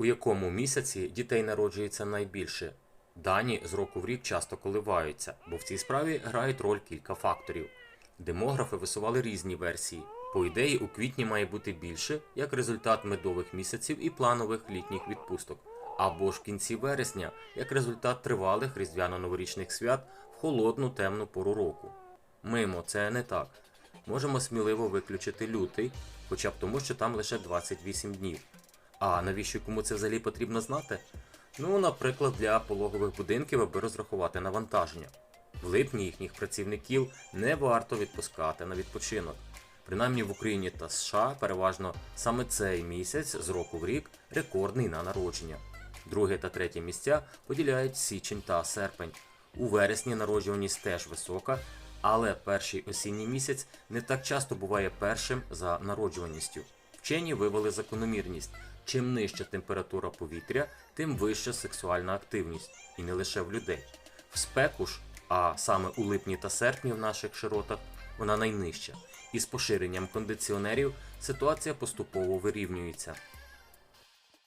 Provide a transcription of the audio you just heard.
У якому місяці дітей народжується найбільше? Дані з року в рік часто коливаються, бо в цій справі грають роль кілька факторів. Демографи висували різні версії. По ідеї, у квітні має бути більше, як результат медових місяців і планових літніх відпусток, або ж в кінці вересня, як результат тривалих різдвяно-новорічних свят в холодну темну пору року. Мимо, це не так. Можемо сміливо виключити лютий, хоча б тому, що там лише 28 днів. А навіщо кому це взагалі потрібно знати? Ну, наприклад, для пологових будинків, аби розрахувати навантаження. В липні їхніх працівників не варто відпускати на відпочинок. Принаймні в Україні та США переважно саме цей місяць з року в рік рекордний на народження. Друге та третє місця поділяють січень та серпень. У вересні народжуваність теж висока, але перший осінній місяць не так часто буває першим за народжуваністю. Вчені вивели закономірність. Чим нижча температура повітря, тим вища сексуальна активність, і не лише в людей. В спеку ж, а саме у липні та серпні в наших широтах, вона найнижча. І з поширенням кондиціонерів ситуація поступово вирівнюється.